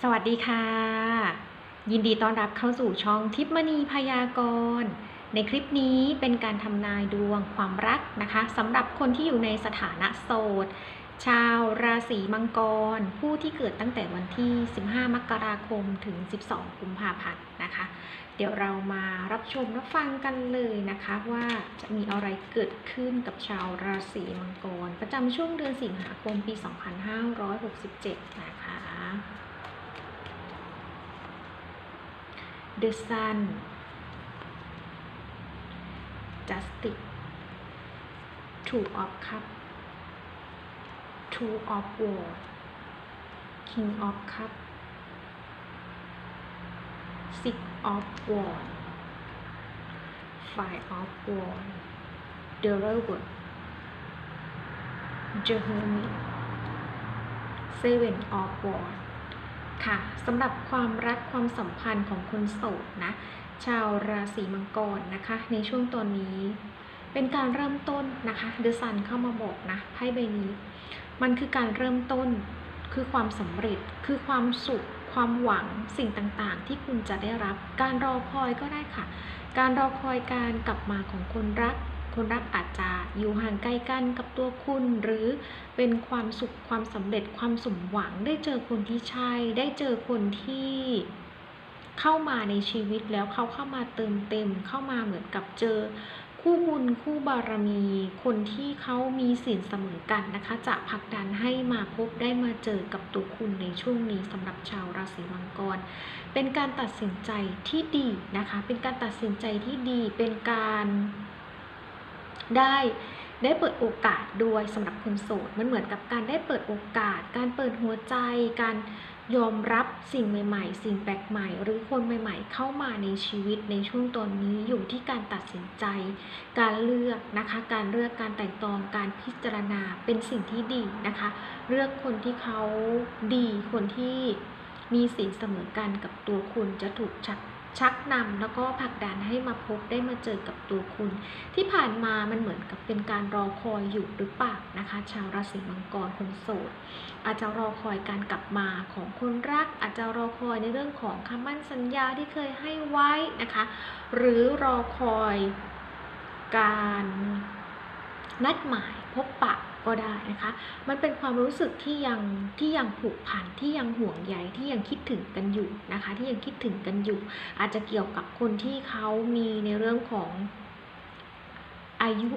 สวัสดีค่ะ ยินดีต้อนรับเข้าสู่ช่องทิพมณีพยากรณ์ ในคลิปนี้เป็นการทำนายดวงความรักนะคะสำหรับคนที่อยู่ในสถานะโสด ชาวราศีมังกร ผู้ที่เกิดตั้งแต่วันที่ 15 มกราคมถึง 12 กุมภาพันธ์นะคะ เดี๋ยวเรามารับชมรับฟังกันเลยนะคะว่าจะมีอะไรเกิดขึ้นกับชาวราศีมังกร ประจำช่วงเดือนสิงหาคมปี 2567 นะคะ The Sun Justice Two of Cup Two of Wands King of Cup Six of Wands Five of Wands The Lovers The Hermit Seven of Wands ค่ะสำหรับความรักความสัมพันธ์ของคนโสดนะ ชาวราศีมังกรนะคะ ในช่วงตอนนี้ เป็นการเริ่มต้นนะคะเดอะซันเข้ามาบอกนะไพ่ใบนี้ มันคือการเริ่มต้นคือความสำเร็จคือความสุข ความหวังสิ่งต่างๆ ที่คุณจะได้รับ การรอคอยก็ได้ค่ะ การรอคอยการกลับมาของคนรัก คนรักอาจจะอยู่ห่างไกลกันกับตัวคุณ หรือเป็นความสุขความสำเร็จความสมหวัง ได้เจอคนที่ใช่ ได้เจอคนที่เข้ามาในชีวิตแล้วเขาเข้ามาเติมเต็ม เข้ามาเหมือนกับเจอ คู่บุญคู่บารมี คนที่เขามีสินเสมอกันนะคะ จะผลักดันให้มาพบได้มาเจอกับตัวคุณในช่วงนี้สำหรับชาวราศีมังกร เป็นการตัดสินใจที่ดีนะคะ เป็นการตัดสินใจที่ดีเป็นการ ได้ได้เปิดโอกาสด้วยสำหรับคนโสด มันเหมือนกับการได้เปิดโอกาส การเปิดหัวใจ การยอมรับสิ่งใหม่ๆ สิ่งแปลกใหม่ หรือคนใหม่ ๆ เข้ามาในชีวิตในช่วงตอนนี้อยู่ที่การตัดสินใจ การเลือกนะคะ การเลือกการแต่งตองการพิจารณาเป็นสิ่งที่ดีนะคะ เลือกคนที่เขาดีคนที่มีสินเสมอกันกับตัวคุณจะถูกชัก ชักนำแล้วก็ผลักดันให้มาพบได้มาเจอกับตัวคุณ ที่ผ่านมามันเหมือนกับเป็นการรอคอยอยู่หรือเปล่านะคะ ชาวราศีมังกรคนโสดอาจจะรอคอยการกลับมาของคนรัก อาจจะรอคอยในเรื่องของคำมั่นสัญญาที่เคยให้ไว้นะคะ หรือรอคอยการนัดหมายพบปะ ก็ได้นะคะ มันเป็นความรู้สึกที่ยังที่ยังผูกพันที่ยังห่วงใยที่ยังคิดถึงกันอยู่นะคะ ที่ยังคิดถึงกันอยู่ อาจจะเกี่ยวกับคนที่เขามีในเรื่องของอายุ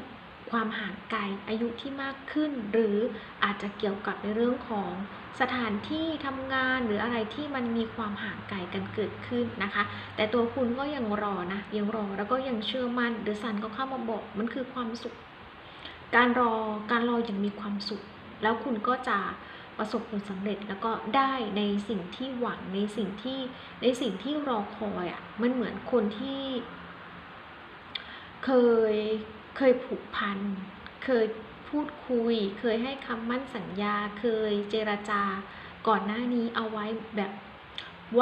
ความห่างไกลอายุที่มากขึ้น หรืออาจจะเกี่ยวกับในเรื่องของสถานที่ทำงานหรืออะไรที่มันมีความห่างไกลกันเกิดขึ้นนะคะ แต่ตัวคุณก็ยังรอนะยังรอแล้วก็ยังเชื่อมั่นเดอะซันก็เข้ามาบอกมันคือความสุข การรอการรออย่างมีความสุข แล้วคุณก็จะประสบผลสำเร็จแล้วก็ได้ในสิ่งที่หวังในสิ่งที่ในสิ่งที่รอคอยอะ่ะมันเหมือนคนที่เคยเคยผูกพัน เคยพูดคุย เคยให้คำมั่นสัญญา เคยเจรจาก่อนหน้านี้เอาไว้แบบ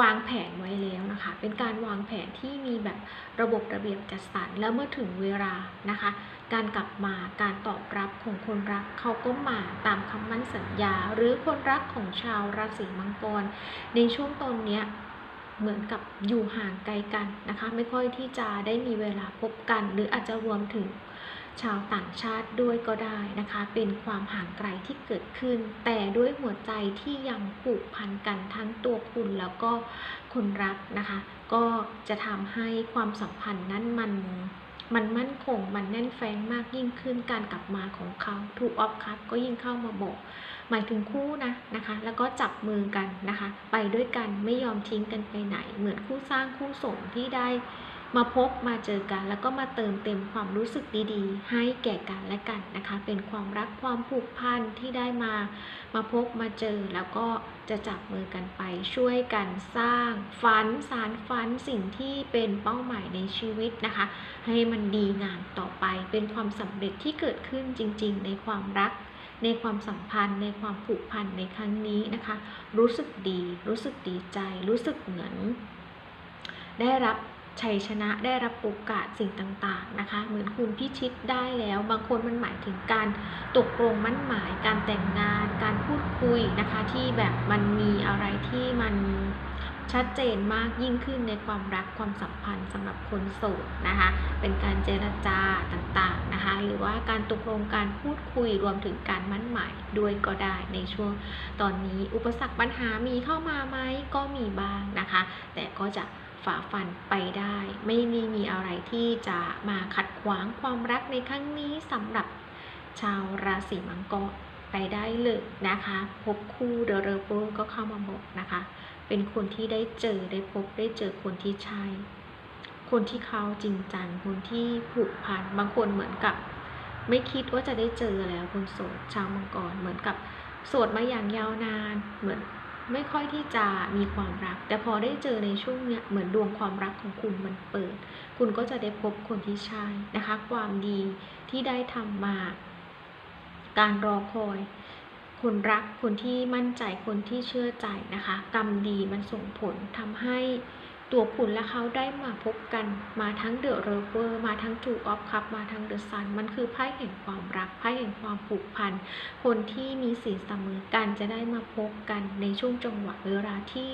วางแผนไว้แล้วนะคะ เป็นการวางแผนที่มีแบบระบบระเบียบจัดสรร แล้วเมื่อถึงเวลานะคะ การกลับมาการตอบรับของคนรักเขาก็มาตามคำมั่นสัญญา หรือคนรักของชาวราศีมังกร ในช่วงตอนเนี้ยเหมือนกับอยู่ห่างไกลกันนะคะ ไม่ค่อยที่จะได้มีเวลาพบกัน หรืออาจจะรวมถึง ชาวต่างชาติด้วยก็ได้นะคะ เป็นความห่างไกลที่เกิดขึ้น แต่ด้วยหัวใจที่ยังผูกพันกันทั้งตัวคุณแล้วก็คนรักนะคะ ก็จะทำให้ความสัมพันธ์นั้นมันมันมั่นคง มันแน่นแฟ้งมากยิ่งขึ้นการกลับมาของเขาถูออฟคัพก็ยิ่งเข้ามาบอก หมายถึงคู่นะนะคะ แล้วก็จับมือกันนะคะ ไปด้วยกันไม่ยอมทิ้งกันไปไหน เหมือนคู่สร้างคู่สมที่ได้ มาพบมาเจอกัน แล้วก็มาเติมเต็มความรู้สึกดีๆ ให้แก่กันและกันนะคะ เป็นความรักความผูกพันที่ได้มา มาพบมาเจอแล้วก็จะจับมือกันไปช่วยกันสร้างฝันสารฝันสิ่งที่เป็นเป้าหมายในชีวิตนะคะ ให้มันดีงามต่อไป เป็นความสำเร็จที่เกิดขึ้นจริง ๆ ในความรักในความสัมพันธ์ในความผูกพันในครั้งนี้นะคะ รู้สึกดี รู้สึกดีใจ รู้สึกเหมือน ได้รับ ชัยชนะได้รับโอกาสสิ่งต่างๆนะคะ เหมือนคุณพิชิตได้แล้ว บางคนมันหมายถึงการตกลงมั่นหมาย การแต่งงาน การพูดคุยนะคะ ที่แบบมันมีอะไรอะไรที่มัน ชัดเจนมากยิ่งขึ้นในความรักความสัมพันธ์สำหรับคนโสดนะคะ เป็นการเจรจาต่างๆนะคะ หรือว่าการตกลงการพูดคุยรวมถึงการมั่นหมายด้วยก็ได้ในช่วงตอนนี้อุปสรรคปัญหามีเข้ามาไหมก็มีบ้างนะคะ แต่ก็จะฝ่าฟันไปได้ ไม่มีมีอะไรที่จะมาขัดขวางความรักในครั้งนี้สำหรับชาวราศีมังกรไปได้เลยนะคะ พบคู่เดอะเรเบก็เข้ามาบอกนะคะ เป็นคนที่ได้เจอได้พบได้เจอคนที่ใช่ คนที่เขาจริงจังคนที่ผูกพันบางคนเหมือนกับ ไม่คิดว่าจะได้เจอแล้วคนโสดชาวมังกรเหมือนกับโสดมาอย่างยาวนานเหมือนไม่ค่อยที่จะมีความรัก แต่พอได้เจอในช่วงเนี้ยเหมือนดวงความรักของคุณมันเปิด คุณก็จะได้พบคนที่ใช่นะคะ ความดีที่ได้ทำมา การรอคอย คนรักคนที่มั่นใจคนที่เชื่อใจนะคะ กรรมดีมันส่งผลทำให้ตัวคุณและเขาได้มาพบกันมาทั้งเดอะเรเวอร์มาทั้งจูออฟคัพมาทั้งเดอะซันมันคือไพ่แห่งความรักไพ่แห่งความผูกพัน คนที่มีสีเสมอกันจะได้มาพบกันในช่วงจังหวะเวลาที่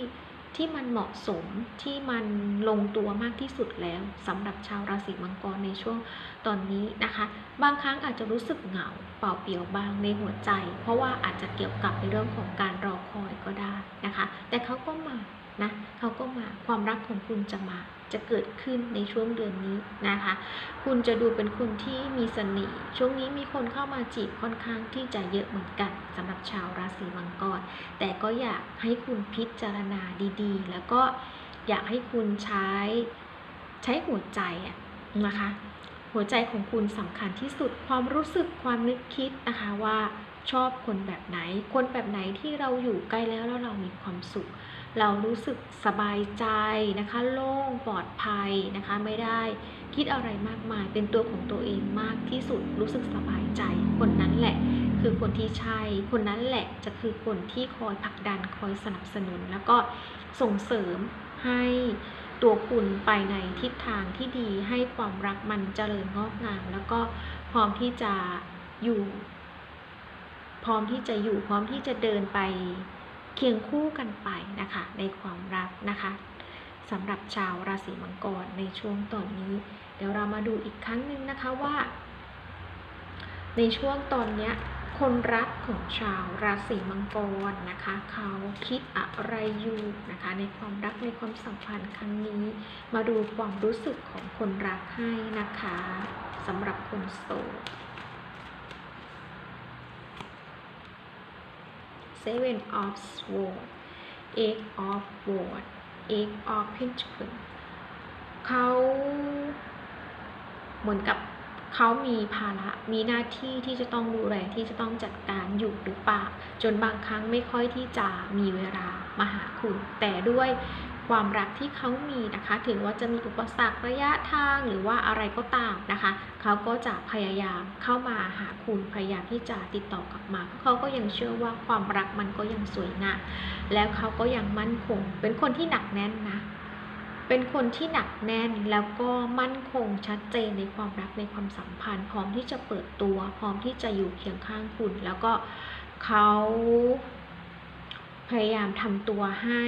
ที่มันเหมาะสมที่มันลงตัวมากที่สุดแล้วสำหรับชาวราศีมังกรในช่วงตอนนี้นะคะ บางครั้งอาจจะรู้สึกเหงาเปล่าเปลี่ยวบางในหัวใจ เพราะว่าอาจจะเกี่ยวกับในเรื่องของการรอคอยก็ได้นะคะ แต่เขาก็มา นะเขาก็มาความรักของคุณจะมาจะเกิดขึ้นในช่วงเดือนนี้นะคะ คุณจะดูเป็นคนที่มีเสน่ห์ ช่วงนี้มีคนเข้ามาจีบค่อนข้างที่จะเยอะเหมือนกันสำหรับชาวราศีมังกร แต่ก็อยากให้คุณพิจารณาดีๆ แล้วก็อยากให้คุณใช้ใช้หัวใจอะนะคะ หัวใจของคุณสำคัญที่สุด ความรู้สึกความนึกคิดนะคะว่าชอบคนแบบไหน คนแบบไหนที่เราอยู่ใกล้แล้วแล้วเรามีความสุข เรารู้สึกสบายใจนะคะ โล่งปลอดภัยนะคะ ไม่ได้คิดอะไรมากมาย เป็นตัวของตัวเองมากที่สุด รู้สึกสบายใจ คนนั้นแหละ คือคนที่ใช่ คนนั้นแหละจะคือคนที่คอยผลักดัน คอยสนับสนุน แล้วก็ส่งเสริมให้ตัวคุณไปในทิศทางที่ดี ให้ความรักมันเจริญงอกงาม แล้วก็พร้อมที่จะอยู่ พร้อมที่จะอยู่ พร้อมที่จะเดินไป เคียงคู่กันไปนะคะในความรักนะคะสำหรับชาวราศีมังกรในช่วงตอนนี้ เดี๋ยวเรามาดูอีกครั้งหนึ่งนะคะว่า ในช่วงตอนนี้คนรักของชาวราศีมังกรนะคะ เขาคิดอะไรอยู่นะคะ ในความรักในความสัมพันธ์ครั้งนี้ มาดูความรู้สึกของคนรักให้นะคะสำหรับคนโสด Seven of sword Eight of Swords Eight of pentacle เขาเหมือนกับเขามีภาระมีหน้าที่ที่จะต้องดูแลที่จะต้องจัดการอยู่หรือเปล่าจนบางครั้งไม่ค่อยที่จะมีเวลามาหาคุณ แต่ด้วย ความรักที่เขามีนะคะ ถึงว่าจะมีอุปสรรคระยะทางหรือว่าอะไรก็ตามนะคะ เขาก็จะพยายามเข้ามาหาคุณพยายามที่จะติดต่อกลับมาเพราะเขาก็ยังเชื่อว่าความรักมันก็ยังสวยงามแล้วเขาก็ยังมั่นคง เป็นคนที่หนักแน่นนะเป็นคนที่หนักแน่นแล้วก็มั่นคงชัดเจนในความรักในความสัมพันธ์ พร้อมที่จะเปิดตัว พร้อมที่จะอยู่เคียงข้างคุณ แล้วก็เขาพยายามทำตัวให้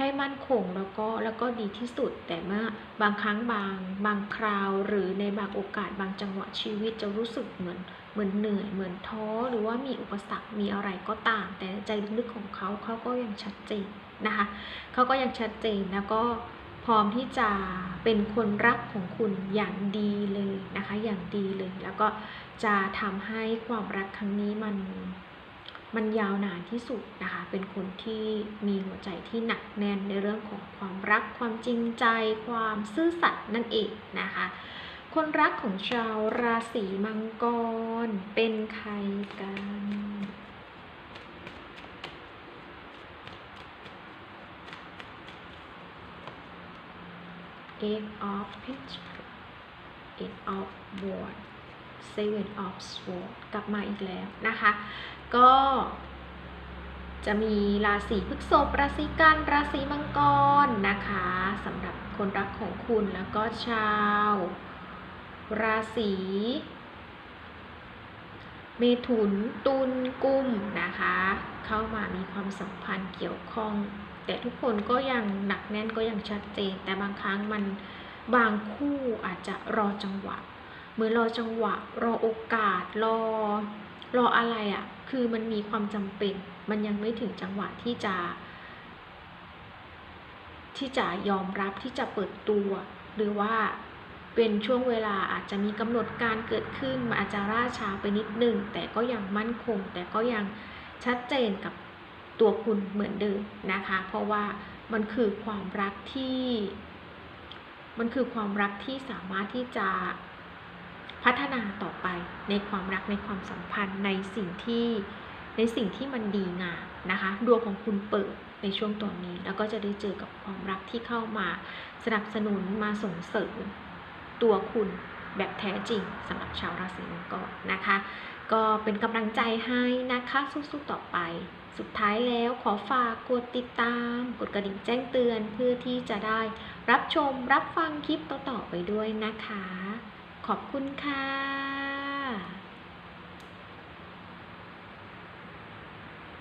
ให้มั่นคงแล้วก็แล้วก็ดีที่สุด แต่เมื่อบางครั้งบางบางคราว หรือในบางโอกาสบางจังหวะชีวิตจะรู้สึกเหมือนเหมือนเหนื่อยเหมือนท้อหรือว่ามีอุปสรรคมีอะไรก็ตาม แต่ใจลึกของเขาเขาก็ยังชัดเจนนะคะเขาก็ยังชัดเจนแล้วก็พร้อมที่จะเป็นคนรักของคุณอย่างดีเลยนะคะ อย่างดีเลย แล้วก็จะทำให้ความรักครั้งนี้มัน มันยาวนานที่สุดนะคะ เป็นคนที่มีหัวใจที่หนักแน่นในเรื่องของความรัก ความจริงใจ ความซื่อสัตย์นั่นเองนะคะ คนรักของชาวราศีมังกรเป็นใครกัน Eight of Pentacles Eight of Wands Seven of Swords กลับมาอีกแล้วนะคะ ก็จะมีราศีพฤษภราศีกันราศีมังกรนะคะสำหรับคนรักของคุณแล้วก็ชาว ราศีเมถุนตุลกุมนะคะ เข้ามามีความสัมพันธ์เกี่ยวข้อง แต่ทุกคนก็ยังหนักแน่นก็ยังชัดเจน แต่บางครั้งมันบางคู่อาจจะรอจังหวะ เหมือนรอจังหวะ รอโอกาสรอ รออะไรอะ่ะ คือมันมีความจำเป็น มันยังไม่ถึงจังหวะที่จะ ที่จะยอมรับที่จะเปิดตัว หรือว่าเป็นช่วงเวลาอาจจะมีกำหนดการเกิดขึ้นมันอาจจะล่าช้าไปนิดนึง แต่ก็ยังมั่นคง แต่ก็ยังชัดเจนกับตัวคุณเหมือนเดิมนะคะ เพราะว่ามันคือความรักที่ มันคือความรักที่สามารถที่จะ พัฒนาต่อไปในความรักในความสัมพันธ์ในสิ่งที่ในสิ่งที่มันดีงามนะคะดวงของคุณเปิดในช่วงตอนนี้ แล้วก็จะได้เจอกับความรักที่เข้ามาสนับสนุนมาส่งเสริม ตัวคุณแบบแท้จริงสำหรับชาวราศีมังกรนะคะ ก็เป็นกำลังใจให้นะคะสู้ๆต่อไป สุดท้ายแล้วขอฝากกดติดตาม กดกระดิ่งแจ้งเตือนเพื่อที่จะได้รับชมรับฟังคลิปต่อๆไปด้วยนะคะ ขอบคุณค่ะ